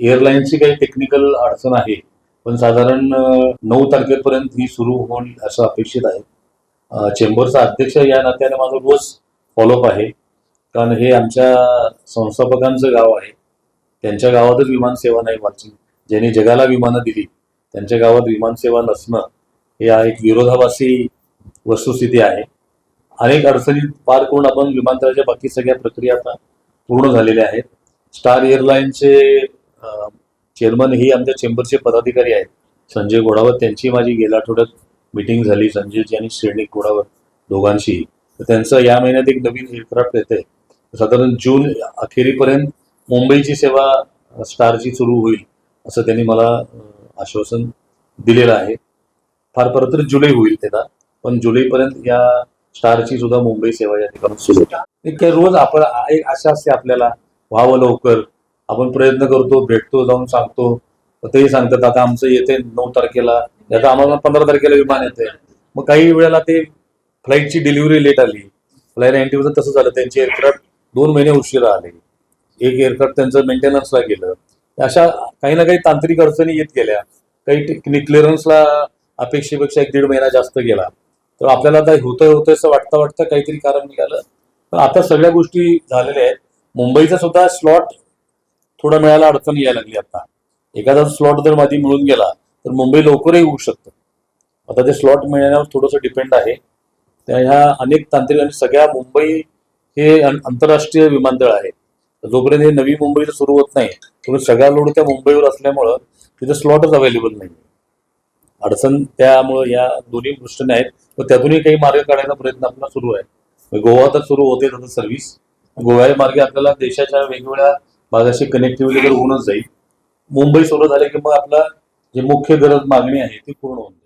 एअरलाईनची काही टेक्निकल अडचण आहे पण साधारण नऊ तारखेपर्यंत ही सुरू होईल असं अपेक्षित आहे. चेंबरचा अध्यक्ष या नात्याने माझं रोज फॉलोअप आहे. कारण हे आमच्या संस्थापकांचं गाव आहे. त्यांच्या गावातच विमानसेवा नाही मागची ज्यांनी जगाला विमानं दिली त्यांच्या गावात विमानसेवा नसणं हे एक विरोधाभासी वस्तुस्थिती आहे. अनेक अडचणी पार करून आपण विमानतळाच्या बाकी सगळ्या प्रक्रिया आता पूर्ण झालेल्या आहेत. स्टार एअरलाईनचे चेअरमन ही आमच्या चेंबरचे पदाधिकारी आहेत. संजय गोडावत त्यांची माझी गेल्या आठवड्यात मिटिंग झाली. संजयजी आणि श्रेणिक गोडावत दोघांशी. तर त्यांचं या महिन्यात एक नवीन एअरक्राफ्ट येते साधारण जून अखेरीपर्यंत मुंबईची सेवा स्टारची सुरू होईल असं त्यांनी मला आश्वासन दिलेलं आहे. फार परत तर जुलै होईल त्याला पण जुलैपर्यंत या स्टारची सुद्धा मुंबई सेवा या ठिकाणी सुरू होते रोज आपण एक आशा असते आपल्याला व्हावं लवकर. आपण प्रयत्न करतो भेटतो जाऊन सांगतो. तेही सांगतात आता आमचं येते नऊ तारखेला. आता आम्हाला पंधरा तारखेला विमान येते. मग काही वेळेला ते फ्लाईटची डिलिव्हरी लेट आली. फ्लाईट एंटीवर तसं झालं त्यांची एअरक्राफ्ट दोन महिने उशिरा आले. एक एअरक्राफ्ट त्यांचं मेंटेनन्सला गेलं. अशा काही ना काही तांत्रिक अडचणी येत गेल्या. काही क्लिअरन्सला अपेक्षेपेक्षा एक दीड महिना जास्त गेला. तर आपल्याला आता होतं होतं असं वाटतं वाटतं काहीतरी कारण निघालं. पण आता सगळ्या गोष्टी झालेल्या आहेत. मुंबईचा सुद्धा स्लॉट थोडा मिळायला अडचण यायला लागली आता. एखादा स्लॉट जर मध्ये मिळून गेला तर मुंबई लवकरही होऊ शकतं. आता ते स्लॉट मिळण्यावर थोडंसं डिपेंड आहे. त्या ह्या अनेक तांत्रिक आणि सगळ्या मुंबई हे आंतरराष्ट्रीय विमानतळ आहे. जोपर्यंत हे नवी मुंबईला सुरू होत नाही तोपर्यंत सगळा लोड त्या मुंबईवर असल्यामुळं तिथे स्लॉटच अवेलेबल नाही अडचण त्यामुळं या दोन्ही दृष्टीने आहेत. व त्यातूनही काही मार्ग काढायचा प्रयत्न आपला सुरू आहे. गोवा तर सुरू होते त्याचं सर्व्हिस गोव्या मार्गे आपल्याला देशाच्या वेगवेगळ्या भागाशी कनेक्टिव्हिटी तर होऊनच जाईल. मुंबई सुरू झाले की मग आपला जे मुख्य गरज मागणी आहे ती पूर्ण होऊन जाईल.